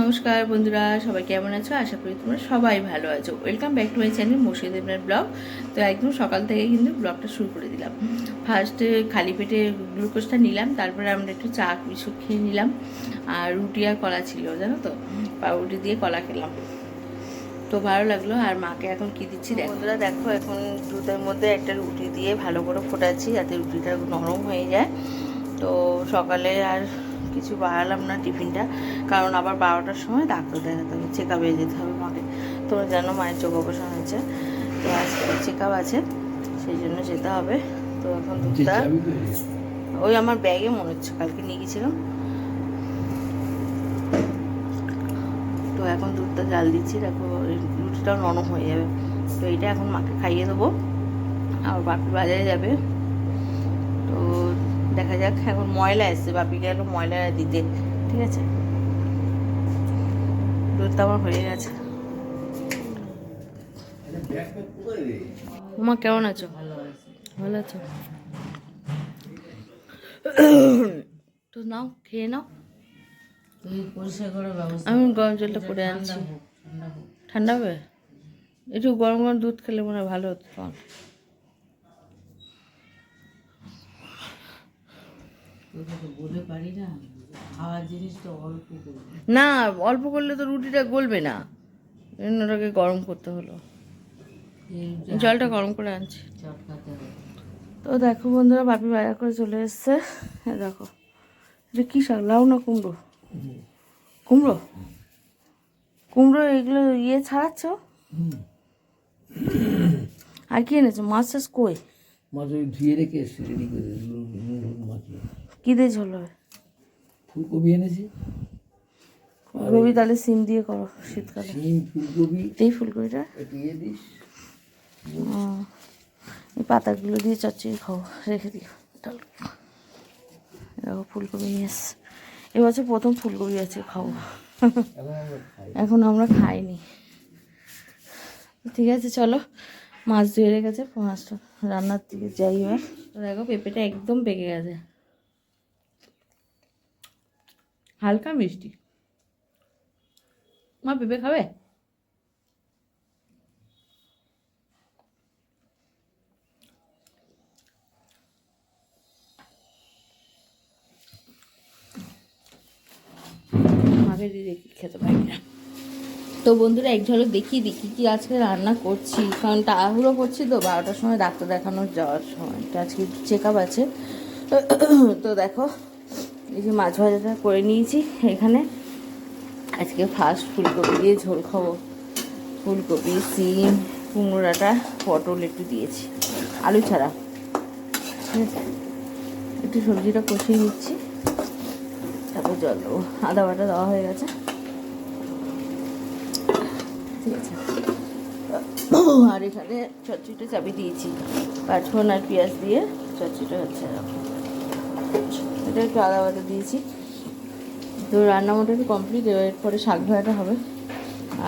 নমস্কার বন্ধুরা, সবাই কেমন আছো? আশা করি তোমরা সবাই ভালো আছো। Welcome back to my channel Murshid ইবনার blog. তো একদম সকাল থেকে কিন্তু ব্লগটা শুরু করে দিলাম। ফার্স্টে খালি পেটে গ্লুকোজটা নিলাম, তারপরে আমরা একটু চা কিছু খেয়ে নিলাম। আর রুটি আর কলা ছিল, জানো তো? পাউরুটি দিয়ে কলা খেলাম। তো ভালো লাগল, আর মাকে এখন কি দিচ্ছি বন্ধুরা, দেখো, এখন দুধের মধ্যে একটা রুটি দিয়ে ভালো করে ফোটাচ্ছি, যাতে রুটিটা নরম হয়ে যায়। তো সকালে আর কিছু বাড়ালাম না টিফিনটা কারণ আবার বারোটার সময় ডাক্তার দেখাতে হবে চেক আপে যেতে হবে মাকে তোমরা জানো মায়ের চোখ অপারেশন হয়েছে তো আজকে চেক আপ আছে সেই জন্য যেতে হবে। তো এখন দুধটা ওই আমার ব্যাগে মনে হচ্ছে কালকে নিয়ে গেছিলাম তো এখন দুধটা জাল দিচ্ছি দেখো রুটিটাও নরম হয়ে যাবে। তো এইটা এখন মাকে খাইয়ে দেবো আর বাপি বাজারে যাবে। তো দেখা যাক এখন ময়লা এসছে, বাপি গেল ময়লা দিতে, ঠিক আছে? দুধটা আমার হয়ে গেছে। মা, কেমন আছো? ভালো আছো? তো নাও, খেয়ে নাও। আমি গরম জলটা করে আনছি। ঠান্ডা ঠান্ডা হবে? একটু গরম গরম দুধ খেলে মনে হয় ভালো হতো তোমার তোকে তো বলে পারি না অল্প করলে তো রুটিটা গলবে না। ওটাকে গরম করতে হলো। জলটা গরম করে আনছি। তো দেখো বন্ধুরা বাপি বাজার করে চলে এসছে। হ্যাঁ দেখো এটা কী শাক? লাউ না কুমড়ো কুমড়ো? কুমড়ো এগুলো ইয়ে ছাড়াচ্ছ? আর কি এনেছো? মাছ চাষ কই? মাছ ধুয়ে রেখে এসছি রেডি করে মাছ। কী দিয়ে ঝোল হবে? ফুলকপি এনেছি। রবি তাহলে সিম দিয়ে করো শীতকালে। শিম ফুলকপি। এই ফুলকপিটা? ইয়ে দিস। এই পাতাগুলো দিয়ে চচ্চড়ি খাও রেখে দিও দেখো ফুলকপি নিয়ে এসছে। এবছর প্রথম ফুলকপি আছে খাব। এখন আমরা খাই এখন আমরা খাইনি। ঠিক আছে চলো। মাছ ধুয়ে রেখেছে মাছটা রান্নার দিকে যাই এবার। দেখো পেঁপেটা একদম পেকে গেছে। হালকা মিষ্টি। মা, পেঁপে খাবে? খেতে পারি না তো বন্ধুরা, এক ঝলক দেখি দেখি কি আজকে রান্না করছি। কারণ তাড়াহুড়ো করছি তো, বারোটার সময় ডাক্তার দেখানোর যাওয়ার সময়। আজকে চেক আপ আছে। তো দেখো এই যে মাছ ভাজাটা করে নিয়েছি এখানে। আজকে ফার্স্ট ফুলকপি দিয়ে ঝোল খাব। ফুলকপি, সিম, কুমড়োটা, পটল একটু দিয়েছি। আলু ছাড়া। একটু সবজিটা কষিয়ে নিচ্ছি। তারপর জল দেবো। আদা বাটা দেওয়া হয়ে গেছে। ঠিক আছে? আর এখানে চচ্চড়িটা চাপি দিয়েছি। পাঁচফোড়ন আর পেঁয়াজ দিয়ে চচ্চড়িটা হচ্ছে এটা একটু আদা বাটা দিয়েছি। তো রান্না মোটামুটি কমপ্লিট এরপরে শাক ভাজাটা হবে।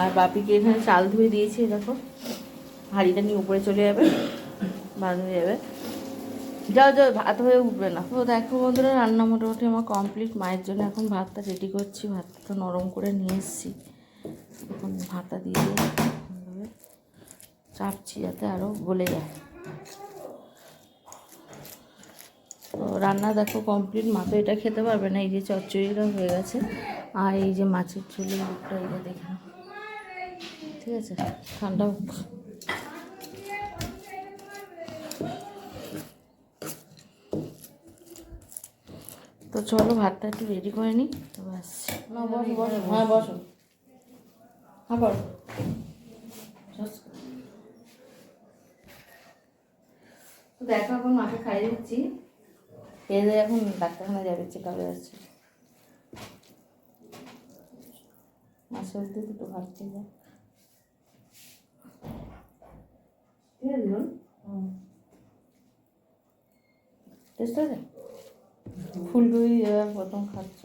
আর বাপিকে এখানে চাল ধুয়ে দিয়েছি দেখো। হাঁড়িটা নিয়ে উপরে চলে যাবে হয়ে যাবে। যাও যাও, ভাত হয়ে উঠবে না। তো দেখো বন্ধুরা, রান্না মোটামুটি আমার কমপ্লিট মায়ের জন্য এখন ভাতটা রেডি করছি, ভাতটা তো নরম করে নিয়ে এসেছি। এখন ভাতটা দিয়ে চাপছি যাতে আরও গলে যায়। রান্না দেখো কমপ্লিট মা তো এটা খেতে পারবে না এই যে চচ্চড়িটা হয়ে গেছে। আর এই যে মাছের ঝোলের মুখটা এটা দেখে। ঠিক আছে? ঠান্ডা তো চলো ভাতটা একটু রেডি করে নিই তো ব্যাস। না বসো বসো। হ্যাঁ বসো। হ্যাঁ বসো। দেখো এখন মাকে খাইয়ে দিচ্ছি। দিয়ে এখন ডাক্তারখানা যাবে চেক আপে যাচ্ছে। মাছের মধ্যে দুটো ভাত খেয়ে যাক? টেস্ট আছে ফুলকপি এবার প্রথম খাচ্ছ।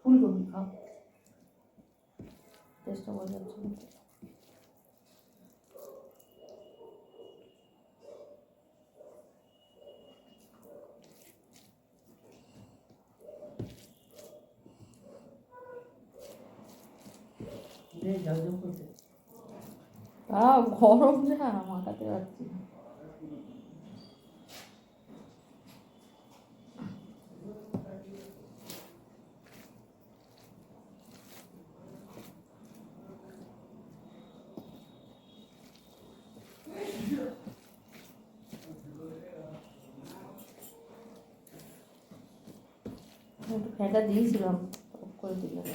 ফুলকপি খাও। টেস্টটা বোঝার তাও গরম যা মাখাতে পারছি না। ফ্যানটা দিয়েছিলাম করে দিলাম।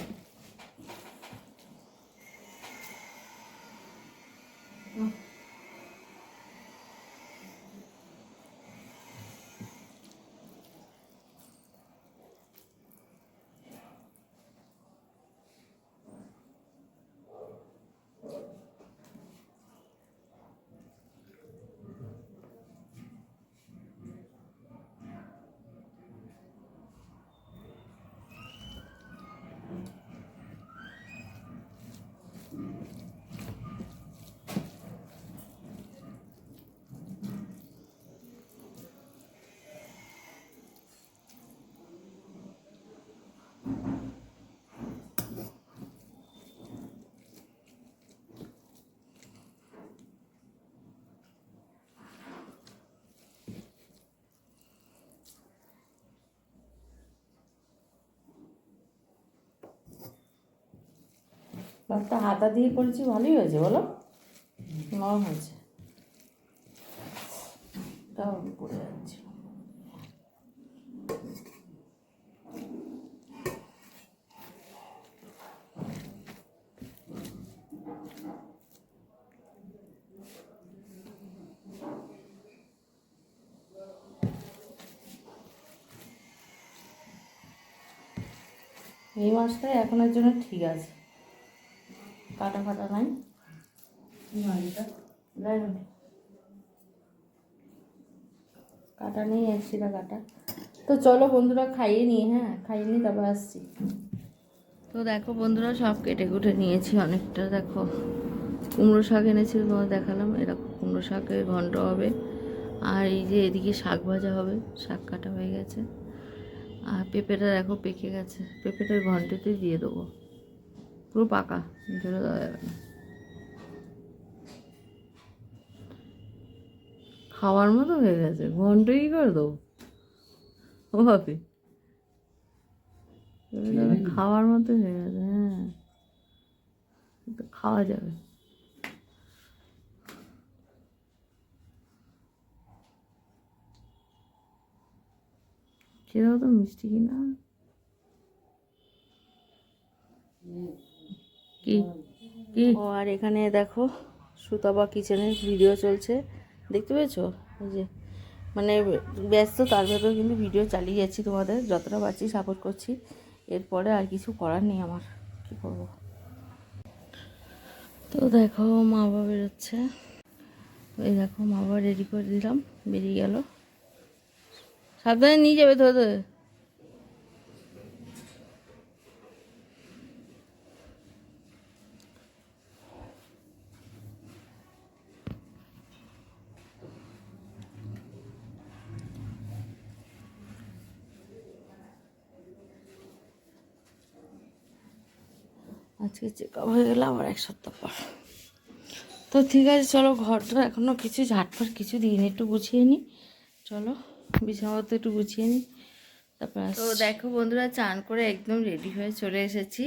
ভাতটা হাতা দিয়ে করেছি, ভালোই হয়েছে, বলো? নরম হয়েছে। তাও পড়ে যাচ্ছে। এই মাছটা এখনের জন্য ঠিক আছে। কাটা ফাটা নাই কি কাটা নেই একশিটা কাটা। তো চলো বন্ধুরা খাইয়ে নিই হ্যাঁ খাইয়ে নিই, তারপর আসছি। তো দেখো বন্ধুরা, সব কেটে কুটে নিয়েছি অনেকটা, দেখো। কুমড়ো শাক এনেছিল তোমার দেখালাম, এরকম কুমড়ো শাকের ঘন্ট হবে। আর এই যে এদিকে শাক ভাজা হবে, শাক কাটা হয়ে গেছে। আর পেঁপেটা দেখো পেকে গেছে, পেঁপেটার ঘন্টেতে দিয়ে দেবো। পুরো পাকা। জোরে দেওয়া যাবে না। খাওয়ার মতো হয়ে গেছে। ঘন্ট কি করে দেবো? ও ভাবি খাওয়ার মতো হয়ে গেছে হ্যাঁ। খাওয়া যাবে। খেয়েও তো মিষ্টি কিনা? কি? কি? ও আর এখানে দেখো সুতাবা কিচেনের ভিডিও চলছে। দেখতে পেয়েছ? এই যে মানে ব্যস্ত তার ভেতর কিন্তু ভিডিও চালিয়ে যাচ্ছি তোমাদের। যতটা পারছি সাপোর্ট করছি। এরপরে আর কিছু করার নেই আমার। কী করব? তো দেখো মা বাবা বেরোচ্ছে। এই দেখো মা বাবা রেডি করে দিলাম। বেরিয়ে গেল। সাবধানে নিয়ে যাবে তো ওদের। আজকে চেক আপ হয়ে গেলে আবার এক সপ্তাহ পর। তো ঠিক আছে চলো ঘরটা এখনও কিছু ঝাটফাট কিছু দিইনি একটু গুছিয়ে নিই চলো বিছানাপত্র একটু গুছিয়ে নিই তারপর তো দেখো বন্ধুরা চান করে একদম রেডি হয়ে চলে এসেছি।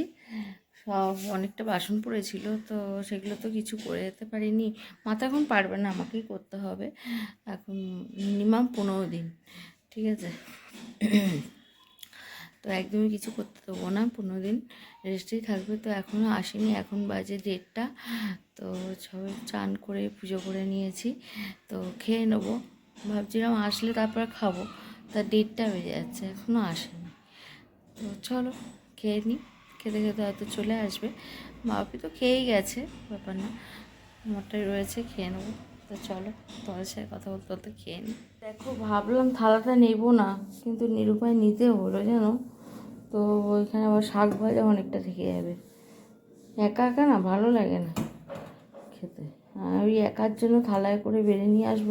সব অনেকটা বাসন পড়েছিল তো সেগুলো তো কিছু করে যেতে পারিনি। মাথা এখন পারবে না আমাকেই করতে হবে। এখন মিনিমাম পনেরো দিন ঠিক আছে? তো একদমই কিছু করতে দেবো না, পনেরো দিন রেস্টেই থাকবে। তো এখনও আসেনি, এখন বাজে ডেটটা তো সবাই চান করে পুজো করে নিয়েছি, তো খেয়ে নেব। ভাবছিলাম আসলে তারপর খাব, তা ডেটটা বেজে যাচ্ছে এখনও আসেনি। তো চলো, খেয়ে নিই, খেতে খেতে হয়তো চলে আসবে। বাপি তো খেয়েই গেছে, ব্যাপার না, আমারটাই রয়েছে, খেয়ে নেব। তো চলো, তোমাদের সাথে কথা বলতে বলতে খেয়ে নিই। দেখো, ভাবলাম থালাটা নেব না, কিন্তু নিরুপায় নিতে হলো, জানো? তো ওইখানে আবার শাক ভাজা অনেকটা থেকে যাবে। একা একা না, ভালো লাগে না খেতে। ওই একার জন্য থালায় করে বেড়ে নিয়ে আসব,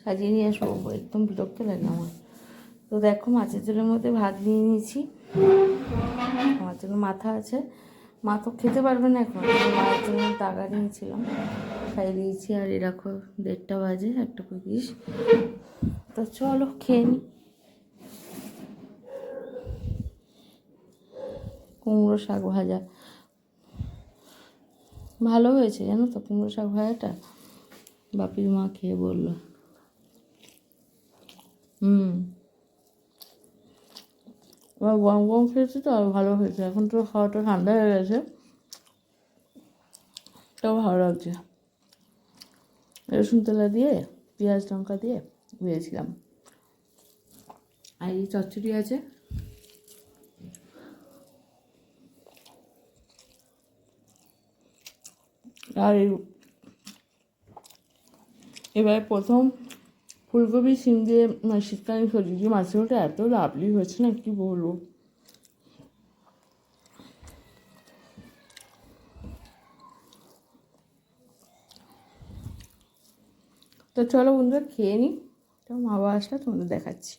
সাজিয়ে নিয়ে আসব একদম বিরক্ত লাগে আমার। তো দেখো মাছের ঝোলের মধ্যে ভাত নিয়ে নিয়েছি। আমার জন্য মাথা আছে। মা তো খেতে পারবে না এখন। মায়ের জন্য টাকা নিয়েছিলাম খাই দিয়েছি আর এরকম দেড়টা বাজে, একটা পঁচিশ তো চলো খেয়ে নি। কুমড়ো শাক ভাজা। ভালো হয়েছে জানো তো কুমড়ো শাক ভাজাটা? বাপির মা খেয়ে বলল। হুম। এবার গরম গরম খেয়েছি তো ভালো হয়েছে। এখন তো খাওয়াটা ঠান্ডা হয়ে গেছে। তাও ভালো লাগছে। রসুন তেলা দিয়ে, পেঁয়াজ লঙ্কা দিয়ে ভেজেছিলাম। আর এই চচ্চড়ি আছে আর এবারে প্রথম ফুলকপি সিম দিয়ে মানে শীতকালীন সবজি। দিয়ে মাছের এত লাভলি হয়েছে না, কি বলব? তো চলো বন্ধুরা, খেয়ে নিই তো মা বাবা আসলে তোমাদের দেখাচ্ছি।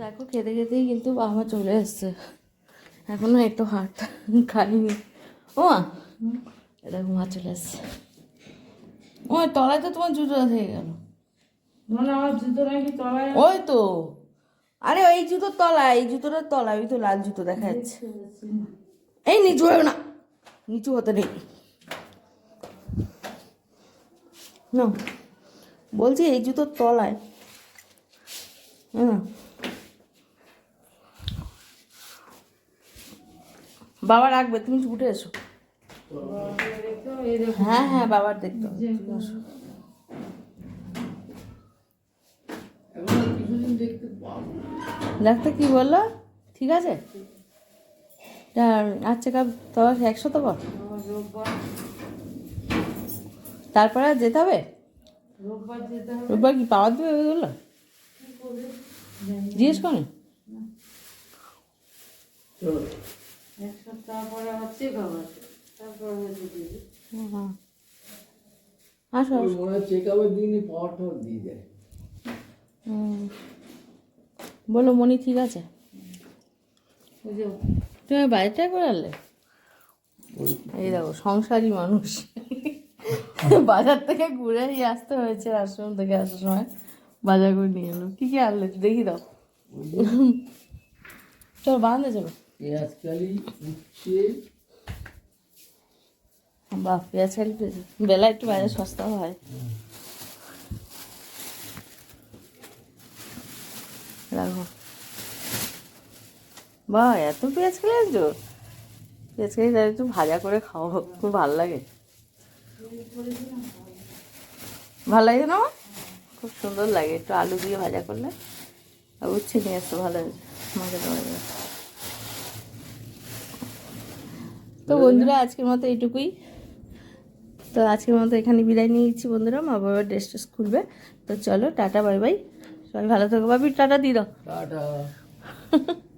দেখো, খেতে খেতেই কিন্তু বাবা চলে এসছে। এখনও একটু হাট খাইনি ও মা এ দেখো মা চলে এসছে ওই তলায় তো তোমার জুতো থেকে গেল। আমার জুতো তলায় ওই তো। আরে ওই জুতোর তলায় এই জুতোটার তলায় ওই তো লাল জুতো দেখা যাচ্ছে। এই নিচু হবে না। নিচু হতে নেই না বলছি এই জুতোর তলায়। হ্যাঁ। বাবা রাখবে তুমি উঠে এসো। হ্যাঁ হ্যাঁ বাবার দেখতে ডাক্তার কি বলল? ঠিক আছে? আচ্ছা কাপ তোমার একশো তো বল তারপরে আর যেতে হবে? রোববার কি পাওয়ার দেবে বলল? জিজ্ঞেস করেন এক সপ্তাহ পরে চেক আসো মনে দিনই দিয়ে। বলো মনি ঠিক আছে? তুমি বাড়িটা করে আনলে এই দেখো সংসারী মানুষ। বাজার থেকে ঘুরে আসতে হয়েছে আশ্রম থেকে আসার সময় বাজার করে নিয়ে এলো। কী কী আনলে দেখি দাও। চলো বাঁধে যাবে পেঁয়াজকালি উচ্ছে বাহ পেঁয়াজ পেয়েছে বেলা একটু বাইরে সস্তা হয়। রাখো। বাহ এত পেঁয়াজ কালি আনছো পেঁয়াজ কালি তাহলে একটু ভাজা করে খাও, খুব ভালো লাগে। ভালো লাগে না? খুব সুন্দর লাগে, একটু আলু দিয়ে ভাজা করলে। আর উচ্ছে নিয়ে আসতে ভালো মজা লাগে তো বন্ধুরা, আজকের মতো এইটুকুই। তো আজকের মতো এখানে বিদায় নিয়েছি বন্ধুরা মা বাবার ড্রেস টেস খুলবে। তো চলো টাটা বাই বাই। সবাই ভালো থাকো। ভাবি টাটা দাও। টাটা।